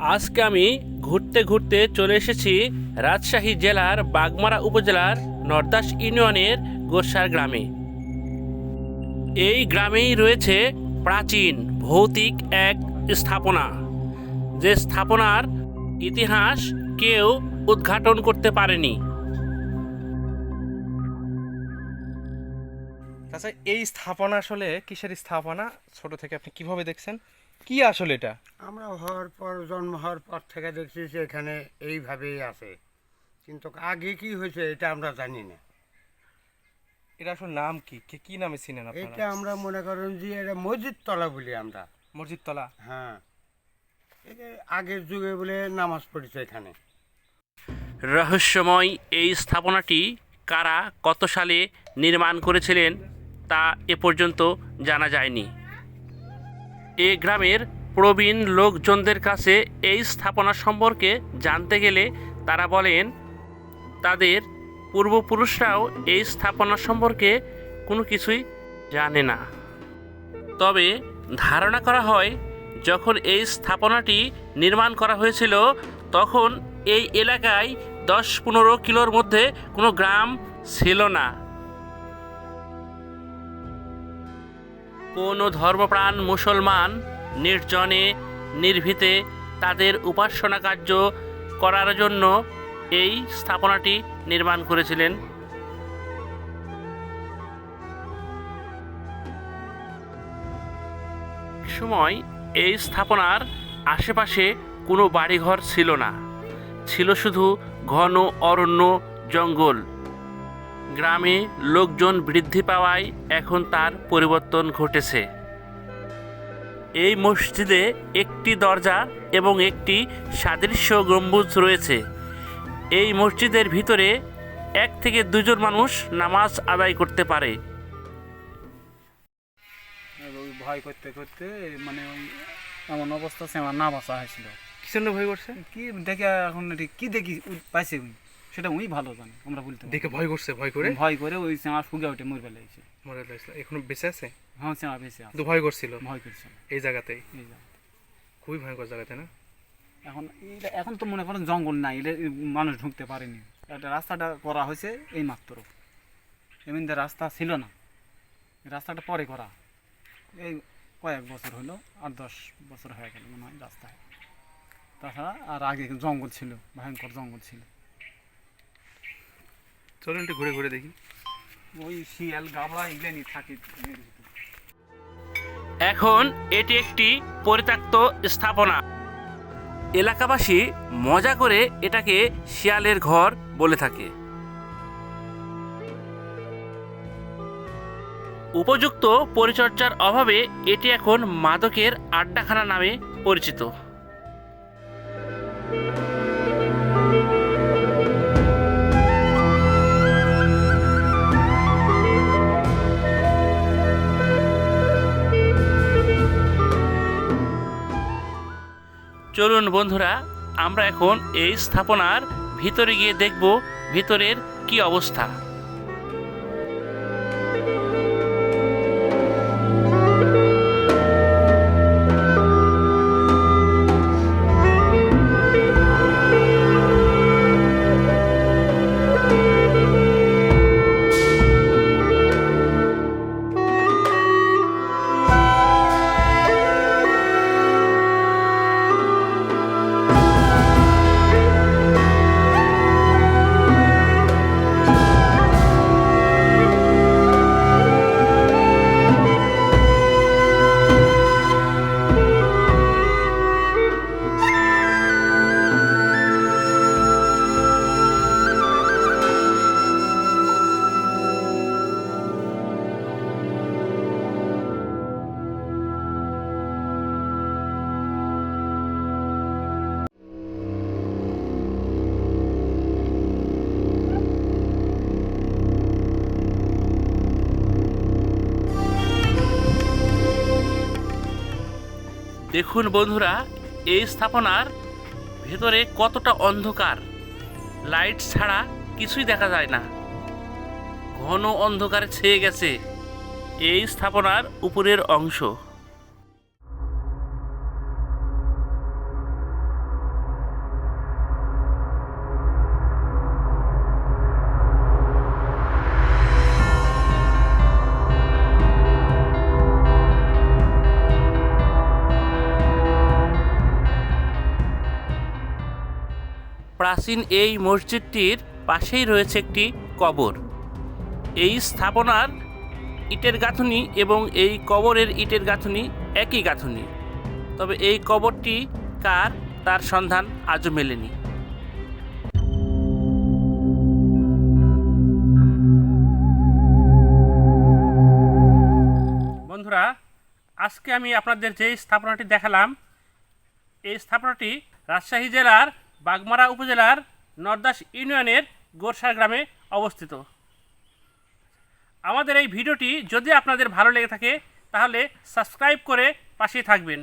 আজকে আমি ঘুরতে ঘুরতে চলে এসেছি রাজশাহী জেলার বাগমারা উপজেলার নরদাস ইউনিয়নের গোসার গ্রামে। এই গ্রামেই রয়েছে প্রাচীন ভৌতিক এক স্থাপনা, যে স্থাপনার ইতিহাস কেউ উদ্ঘাটন করতে পারেনি। আচ্ছা এই স্থাপনা আসলে কিসের স্থাপনা? ছোট থেকে আপনি কীভাবে দেখছেন? কি আসলে এটা? আমরা হওয়ার পর জন্ম হওয়ার পর থেকে দেখছি যে এখানে এইভাবেই আছে। কিন্তু আগে কি হয়েছে এটা আমরা জানি না। এটা আসলে নাম কি? কি কি নামে চিনেন এটা আপনারা আমরা মনে করেন যে এটা মসজিদ তলা বলি আমরা। মসজিদ তলা হ্যাঁ আগের যুগে বলে নামাজ পড়েছে এখানে। রহস্যময় এই স্থাপনাটি কারা কত সালে নির্মাণ করেছিলেন তা এ পর্যন্ত জানা যায়নি। এ গ্রামের প্রবীণ লোকজনদের কাছে এই স্থাপনা সম্পর্কে জানতে গেলে তারা বলেন, তাদের পূর্বপুরুষরাও এই স্থাপনা সম্পর্কে কোনো কিছুই জানে না। তবে ধারণা করা হয়, যখন এই স্থাপনাটি নির্মাণ করা হয়েছিল, তখন এই এলাকায় দশ পনেরো কিলোর মধ্যে কোনো গ্রাম ছিল না। কোনো ধর্মপ্রাণ মুসলমান নির্জনে, নির্ভীতে তাদের উপাসনা কার্য করার জন্য এই স্থাপনাটি নির্মাণ করেছিলেন। সময় এই স্থাপনার আশেপাশে কোনো বাড়িঘর ছিল না। ছিল শুধু ঘন অরণ্য জঙ্গল। গ্রামে লোকজন বৃদ্ধি পাওয়ায় এখন তার পরিবর্তন ঘটেছে। এই মসজিদে একটি দরজা এবং একটি সাদৃশ্য গম্বুজ রয়েছে। এই মসজিদের ভিতরে এক থেকে দুজন মানুষ নামাজ আদায় করতে পারে। ওই ভয় করতে করতে মানে এমন অবস্থা সে আমার না বাঁচা হয়েছিল। কি ভয় করছে? কি দেখে এখন কি দেখি? পাইছে সেটা উনি ভালো জানে আমরা বলতে দেখে ভয় করছে ভয় করে? ভয় করে ওই সেমা ফুগে উঠে মরে ফেলেছে। মরে গেছিল এখনও বেঁচে আছে? হ্যাঁ সেমা বেঁচে আছে। ভয় করছিল? ভয় করছে এই জায়গাতেই? এই যা। খুবই ভয়ঙ্কর জায়গাতে না? এখন এখন তো মনে করেন জঙ্গল নাই এটা মানুষ ঢুকতে পারেনি। একটা রাস্তাটা করা হয়েছে এই মাত্র এমনি রাস্তা ছিল না। রাস্তাটা পরে করা। এই কয়েক বছর হলো আট দশ বছর হয়ে গেল মনে হয় রাস্তায়। তাছাড়া আর আগে জঙ্গল ছিল ভয়ঙ্কর জঙ্গল ছিল। চলুন একটু ঘুরে ঘুরে দেখি। ওই শিয়াল গাবড়া এগুলো থাকে এখন এটি একটি পরিত্যক্ত স্থাপনা। এলাকাবাসী মজা করে এটাকে শিয়ালের ঘর বলে থাকে। উপযুক্ত পরিচর্যার অভাবে এটি এখন মাদকের আড্ডাখানা নামে পরিচিত। চলুন বন্ধুরা আমরা এখন এই স্থাপনার ভিতরে গিয়ে দেখব ভিতরের কি অবস্থা। দেখুন বন্ধুরা, এই স্থাপনার ভেতরে কতটা অন্ধকার। লাইট ছাড়া কিছুই দেখা যায় না। ঘন অন্ধকারে ছেয়ে গেছে। এই স্থাপনার উপরের অংশ। প্রাচীন এই মসজিদটির পাশেই রয়েছে একটি কবর। এই স্থাপনার ইটের গাঁথুনি এবং এই কবরের ইটের গাঁথুনি একই গাঁথুনি। তবে এই কবরটি কার তার সন্ধান আজও মেলেনি। বন্ধুরা, আজকে আমি আপনাদের যে স্থাপনাটি দেখালাম, এই স্থাপনাটি রাজশাহী জেলার বাগমারা উপজেলার নর্দাস ইউনিয়নের গোরসার গ্রামে অবস্থিত। আমাদের এই ভিডিওটি যদি আপনাদের ভালো লেগে থাকে, তাহলে সাবস্ক্রাইব করে পাশে থাকবেন।